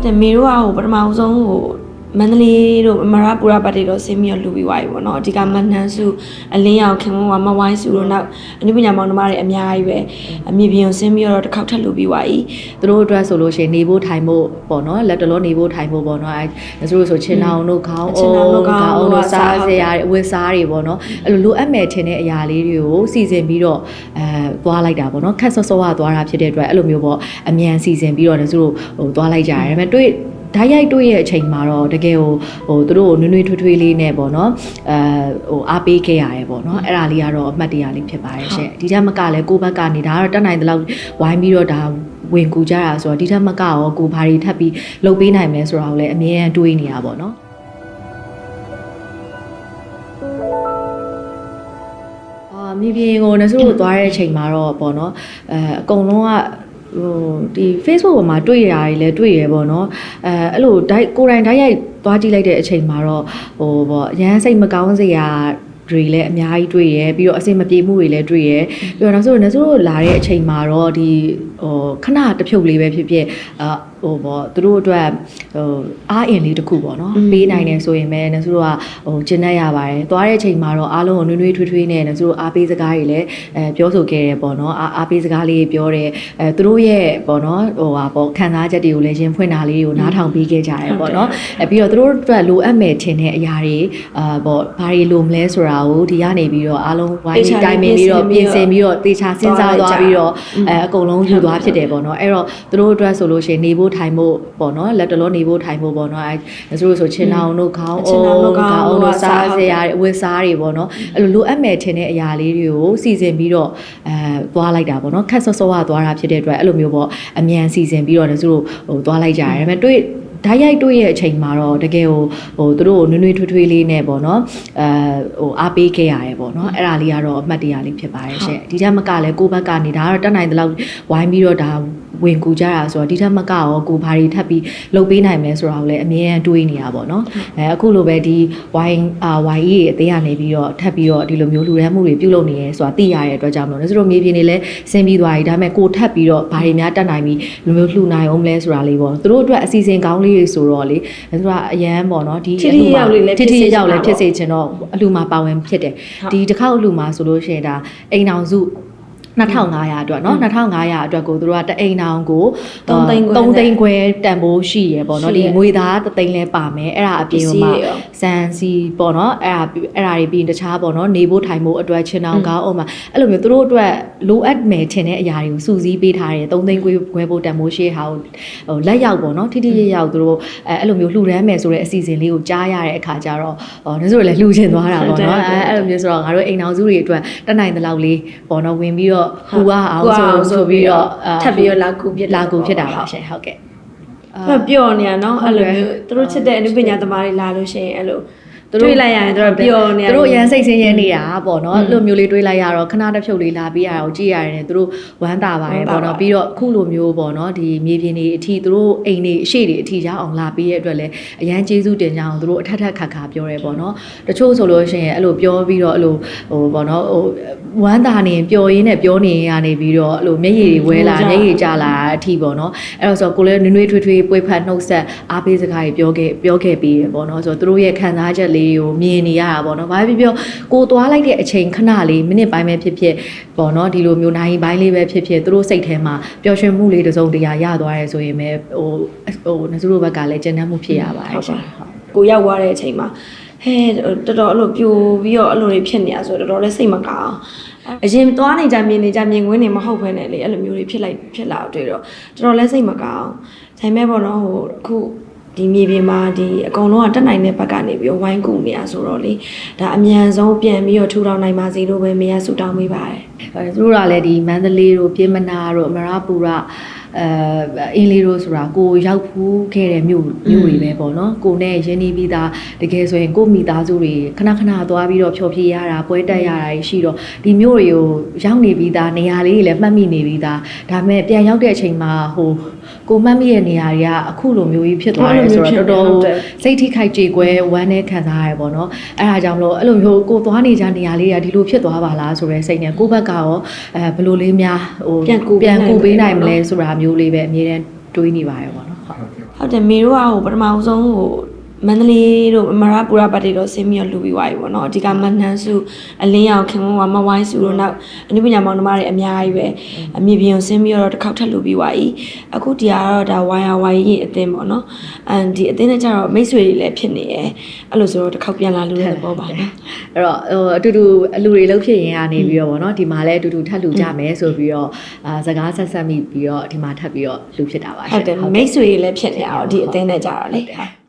ဟုတ်တယ်မေတို့ကဟိုပထမဦးဆုံးဟိုမန္တလေးတို့မရပူရပတ်တွေတော့ဆင်းပြီးတော့လူပြီးသွားပြီပေါ့နော်အဓိကမနှန်းစုအလင်းရောင်ခင်မွန်ဝါမဝိုင်းစုတို့နောက်အနုပညာမောင်နှမတွေအများကြီးပဲအမြင့်ပြင်ကိုဆင်းပြီးတော့တစ်ခေါက်ထပ်လူပြီးသွားပြီသူတို့အတွက်ဆိုလို့ရှိရင်နေဖို့ထိုင်ဖို့ပေါ့နော်လက်တလုံးနေဖို့ထိုင်ဖို့ပေါ့နော်အဲသူတို့ဆိုချင်းအောင်တို့ခေါင်းချင်းအောင်တောင်တို့ခေါင်း တို့စားဟုတ်စရာတွေအဝတ်စားတွေပေါ့နော်အဲ့လိုလိုအပ်မဲ့ထင်တဲ့အရာလေးတွေကိုစီစဉ်ပြီးတော့အဲသွားလိုက်တာပေါ့နော်ခက်ဆော့ဆော့ကသွားတာဖြစ်တဲ့အတွက်အဲ့လိုမျိုးပေါ့အမြန်စီစဉ်ပြီးတော့သူတို့ဟိုသွားလိုက်ကြရတယ်ဒါပေမဲ့တွေ့ဓာတ်ရိုက်တွေ့ရဲ့အချိန်မှာတော့တကယ်ဟိုဟိုသူတို့ကိုနွေ့နွေ့ထွေးထွေးလေးနဲ့ပေါ့နော်အဲဟိုအားပေးခဲ့ရတယ်ပေါ့နော်အဲ့ဒါလေးကတော့အမှတ်တရလေးဖြစ်ပါတယ်ရှင့်ဒီထက်မကလည်းကိုယ့်ဘက်ကနေဒါကတော့တက်နိုင်တဲ့လောက်ဝိုင်းပြီးတော့ဒါဝင်ကူကြတာဆိုတော့ဒီထက်မကရောကိုဘာတွေထပ်ပြီးလုပ်ပေးနိုင်မလဲဆိုတာကိုလည်းအမြဲတမ်းတွေးနေရပါပေါ့ မြေပြင်ကိုနစုတို့သွားတဲ့အချိန်မှာတော့ပေါ့နော်အဲအကုန်လုံးကဟိုဒီ Facebook ပေါ်မှာတွေ့ရတာတွေလည်းတွေ့ရပေါ့နော်အဲအဲ့လိုဒိုက်ကိုယ်တိုင်ဓာတ်ရိုက်သွားကြည့်လိုက်တဲ့အချိန်မှာတော့ဟိုပေါ့အရန်စိတ်မကောင်းစရာတွေလည်းအများကြီးတွေ့ရပြီးတော့အဆင်မပြေမှုတွေလည်းတွေ့ရပြီးတော့နောက်ဆုံးနစုတို့လာတဲ့အချိန်မှာတော့ဒီဟိုခဏတစ်ဖြုတ်လေးပဲဖြစ်ဖြစ်အာ ဟိုပေါ့သူတို့အတွက်ဟိုအားအင်လေးတစ်ခုပေါ့နော်ပေးနိုင်တယ်ဆိုရင်ပဲနစုတို့ကဟိုကျင့်တတ်ရပါတယ်သွားတဲ့အချိန်မှာတော့အားလုံးကိုနွေးနွေးထွေးထွေးနဲ့နစုတို့အားပေးစကားတွေလည်းအဲပြောဆိုခဲ့တယ်ပေါ့နော်အားအားပေးစကားလေးတွေပြောတယ်အဲသူတို့ရဲ့ပေါ့နော်ဟိုဟာပေါ့ခံစားချက်တွေကိုလည်းရင်ဖွင့်တာလေးတွေကိုနားထောင်ပေးခဲ့ကြတယ်ပေါ့နော်အဲပြီးတော့သူတို့အတွက်လိုအပ်မယ်ထင်တဲ့အရာတွေအာပေါ့ဘာတွေလိုမလဲဆိုတာကိုဒီကနေပြီးတော့အားလုံးဝိုင်းပြီးတိုင်ပင်ပြီးတော့ပြင်ဆင်ပြီးတော့တေချာစဉ်းစားသွားပြီးတော့အဲအကုန်လုံးယူသွားဖြစ်တယ်ပေါ့နော်အဲ့တော့သူတို့အတွက်ဆိုလို့ရှိရင်နေဖို့ထိုင်ဖို့ပေါ့နော်လက်တလုံးနေဖို့ထိုင်ဖို့ပေါ့နော်အဲသူတို့ဆိုချင်းအောင်တို့ခေါင်းချင်းအောင်တောင်တို့ခေါင်းအောင်တို့တို့စားစားစရာတွေအဝတ်စားတွေပေါ့နော်အဲ့လိုလိုအပ်မဲ့ထင်တဲ့အရာလေးတွေကိုစီစဉ်ပြီးတော့အဲသွားလိုက်တာပေါ့နော်ခက်ဆော့ဆော့ကသွားတာဖြစ်တဲ့အတွက်အဲ့လိုမျိုးပေါ့အမြန်စီစဉ်ပြီးတော့သူတို့ဟိုသွားလိုက်ကြရတယ်ဒါပေမဲ့တွေ့ ဓာတ်ရိုက်တွေ့ရဲ့အချိန်မှာတော့တကယ်ဟိုဟိုသူတို့ကိုနွေ့နွေ့ထွေးထွေးလေးနဲ့ပေါ့နော်အဲဟိုအားပေးခဲ့ရတယ်ပေါ့နော်အဲ့ဒါလေးကတော့အမှတ်တရလေးဖြစ်ပါတယ်ရှင့်ဒီထက်မကလည်းကိုယ့်ဘက်ကနေဒါကတော့တက်နိုင်တဲ့လောက်ဝိုင်းပြီးတော့ဒါဝင်ကူကြတာဆိုတော့ဒီထက်မကရောကိုဘာတွေထပ်ပြီးလုပ်ပေးနိုင်မလဲဆိုတာကိုလည်းအမြဲတမ်းတွေးနေရပါတော့အဲအခုလိုပဲဒီဝိုင်းအာဝိုင်းကြီးရဲ့အသေးကနေပြီးတော့ထပ်ပြီးတော့ဒီလိုမျိုးလူရမ်းမှုတွေပြုလုပ်နေရဲဆိုတာသိရတဲ့အတွက်ကြောင့်မလို့လည်းဆိုတော့မြေပြင်တွေလည်းဆင်းပြီးသွားပြီဒါပေမဲ့ကိုထပ်ပြီးတော့ဘာတွေများတက်နိုင်ပြီးလူမျိုးလှူနိုင်အောင်မလဲဆိုတာလေးပေါ့သူတို့အတွက်အစီအစဉ်ကောင်းလေးတွေဆိုတော့လေသူတို့ကအရန်ပေါ့နော်ဒီထိထိရောက်လေးလည်းထိထိဖြစ်စေချင်ရောက်တာလည်းပေါ့ဖြစ်စေချင်တော့အလှူမှာပါဝင်ဖြစ်တယ်ဟုတ်ဒီတစ်ခေါက်အလှူမှာဆိုလို့ရှိရင်ဒါအိမ်အောင်စု 2500အတွက်เนาะ2500အတွက်ကိုသူတို့ကတအိမ်အောင်ကို 3သိန်းခွဲ 3သိန်းခွဲတန်ဖိုးရှိရပေါ့เนาะ ရှိ ဒီ ရ ငွေသား3သိန်းလဲပါမယ်အဲ့ဒါအပြင် ပစ္စည်း မှာ တွေရော စံစီပေါ့เนาะအဲ့ဒါအဲ့ဒါတွေပြီးရင်တခြားပေါ့เนาะနေဖို့ထိုင်ဖို့အတွက်ချင်းအောင်ကောင်းအောင်မှာအဲ့လိုမျိုးသူတို့အတွက်လိုအပ်မယ်ထင်တဲ့အရာတွေကိုစုစည်းပေးထားတယ်3သိန်းခွဲခွဲဖို့တန်ဖိုးရှိဟာကိုဟိုလက်ရောက်ပေါ့เนาะထိထိရရောက်သူတို့အဲအဲ့လိုမျိုးလှူဒန်းမယ်ဆိုတဲ့အစီအစဉ်လေးကိုကြားရတဲ့အခါကျတော့ဟောဒါဆိုလည်းလှူချင်သွားတာပေါ့เนาะအဲအဲ့လိုမျိုးဆိုတော့ငါတို့အိမ်အောင်စုတွေအတွက်တက်နိုင်တဲ့လောက်လေးပေါ့เนาะဝင်ပြီးတော့ ော့ဟူအောင်ကူဆိုအောင်ဆိုပြီးတော့ထပ်ပြီးတော့လာကူဖြစ်လာကူဖြစ်တာပါရှင်ဟုတ်ကဲ့အဲ့တော့ပျော်နေရနော်ဟုတ်အဲ့တယ်လိုမျိုးသူတို့ချစ်တဲ့အနုပညာသမားတွေလာလို့ရှိရင်အဲ့လိုသူ တို့တွေ့လိုက်ရရင်သူတို့ပျော်နေရသူတို့ရန်စိတ်ဆင်းရဲနေတာပေါ့နော်အဲ့လိုမျိုးလေးတွေးလိုက်ရတော့ခဏတစ်ဖြုတ်လေးလာပြီးရအောင်ကြည့်ရတယ်သူတို့ဝမ်းသာပါတယ်ပေါ့နော်ပြီးတော့အခုလိုမျိုးပေါ့နော်ဒီမြေပြင်တွေအထိသူတို့အိမ်တွေအရှိတွေအထိရောက်အောင်လာပြီးရတဲ့အတွက်လည်းအရန်ကျေးဇူးတင်ကြအောင်သူတို့အထက်ထက်ခါခါပြောရဲပေါ့နော်တချို့ဆိုလို့ရှိရင်အဲ့လိုပြောပြီးတော့အဲ့လိုဟိုပေါ့နော်ဟိုဝမ်းသာနေပျော်ရင်းနဲ့ပြောနေရနေပြီးတော့အဲ့လိုမျက်ရည်တွေဝဲလာမျက်ရည်ကျလာအထိပေါ့နော်အဲ့တော့ဆိုကိုလည်းနွေ့နွေ့ထွေးထွေးပွေဖတ်နှုတ်ဆက်အားပေးစကားတွေပြောခဲ့ပြောခဲ့ပြီးရပေါ့နော်ဆိုတော့သူတို့ရဲ့ခံစားချက်လေးကိုမြင်နေရတာပေါ့နော်ဘာဖြစ်ဖြစ်ကိုသွားလိုက်တဲ့အချိန်ခဏလေးမိနစ်ပိုင်းပဲဖြစ်ဖြစ်ပေါ့နော်ဒီလိုမျိုးနိုင်ပိုင်းလေးပဲဖြစ်ဖြစ်သူတို့စိတ်ထဲမှာပျော်ရွှင်မှုလေးတစ်စုံတရာရသွားရဲဆိုရင်ပဲဟိုဟိုနစုတို့ဘက်ကလည်းကျဉ်းနှံ့မှုဖြစ်ရပါတယ်ရှင်ဟုတ်ကိုရောက်သွားတဲ့အချိန်မှာဟဲတော်တော်အဲ့လိုပြိုပြီးတော့အဲ့လိုတွေဖြစ်နေရဆိုတော့တော်တော်လေးစိတ်မကောင်းအောင်အရင်သွားနေကြမြင်နေကြမြင်ကွင်းနေမဟုတ်ဘဲနဲ့လေအဲ့လိုမျိုးတွေဖြစ်လိုက်ဖြစ်လာတော့တွေ့တော့တော်တော်လေးစိတ်မကောင်းအောင်ဒါပေမဲ့ပေါ့နော်ဟိုအခု ဒီမြေပြင်မှာဒီအကုန်လုံးကတက်နိုင်တဲ့ဘက်ကနေပြီးတော့ဝိုင်းကူနေရဆိုတော့လေဒါအမြန်ဆုံးပြန်ပြီးတော့ထူထောင်နိုင်ပါစေလို့ပဲမေရဆူတောင်းပေးပါတယ်အဲသူတို့ကလည်းဒီမန္တလေးတို့ပြင်မနာတို့အမရပူရ အဲအင်းလေးတို့ဆိုတာကိုရောက်ဖူးခဲ့တဲ့မြို့မြို့တွေပဲပေါ့နော်ကိုနဲ့ရင်းနှီးပြီးသားတကယ်ဆိုရင်ကိုမိသားစုတွေခဏခဏသွားပြီးတော့ဖြောပြရတာပွဲတက်ရတာရှိတော့ဒီမြို့တွေကိုရောက်နေပြီးသားနေရာလေးတွေလည်းမှတ်မိနေပြီးသားဒါပေမဲ့ပြန်ရောက်တဲ့အချိန်မှာဟိုကိုမှတ်မိတဲ့နေရာတွေကအခုလိုမျိုးကြီးဖြစ်သွားတယ်ဆိုတော့တော်တော်ဟုတ်တယ်စိတ်ထိခိုက်ကြေကွဲဝမ်းနဲ့ခံစားရတယ်ပေါ့နော်အဲ့ဒါကြောင့်မလို့အဲ့လိုမျိုးကိုသွားနေကြနေရာလေးတွေကဒီလိုဖြစ်သွားပါလားဆိုတဲ့စိတ်နဲ့ကိုယ့်ဘက်ကရောအဲဘယ်လိုလေးများဟိုပြန်ကူပေးပြန်ကူပေးနိုနိုင်င်မမလဲလဲဆိုတာမျိုးလေးပဲအမြဲတမ်းတွေးနေပါရပေါ့နော်ဟုတ်ဟုဟုတ်တယ်မေတို့ကဟိုပထမဦးဆုံးဟို မန္တလေးတို့အမရပူရပတ်တွေတော့ဆင်းပြီးတော့လူပြီးသွားပြီပေါ့နော်အဓိကမနှန်းစုအလင်းရောင်ခင်မွန်ဝါမဝိုင်းစုတို့နောက်အနုပညာမောင်နှမတွေအများကြီးပဲအမြင့်ပြင်ကိုဆင်းပြီးတော့တစ်ခေါက်ထပ်လူပြီးသွားပြီအခုဒီကတော့ဒါဝိုင်ယာဝိုင်ရင်အသင်းပေါ့နော်အန်ဒီအသင်းနဲ့ကျတော့မိတ်ဆွေတွေလည်းဖြစ်နေရဲ့အဲ့လိုဆိုတော့တစ်ခေါက်ပြန်လာလူတဲ့ပေါ့ပါနော်အဲ့တော့ဟိုအတူတူအလူတွေလှုပ်ဖြစ်ရင်ကနေပြီးတော့ဗောနော်ဒီမှာလည်းအတူတူထပ်လူကြမယ်ဆိုပြီးတော့အာစကားဆက်ဆက်မိပြီးတော့ဒီမှာထပ်ပြီးတော့လူဖြစ်တာပါရှင်ဟုတ်တယ်မိတ်ဆွေတွေလည်းဖြစ်နေအောင်ဒီအသင်းနဲ့ကြတော့လေဟုတ်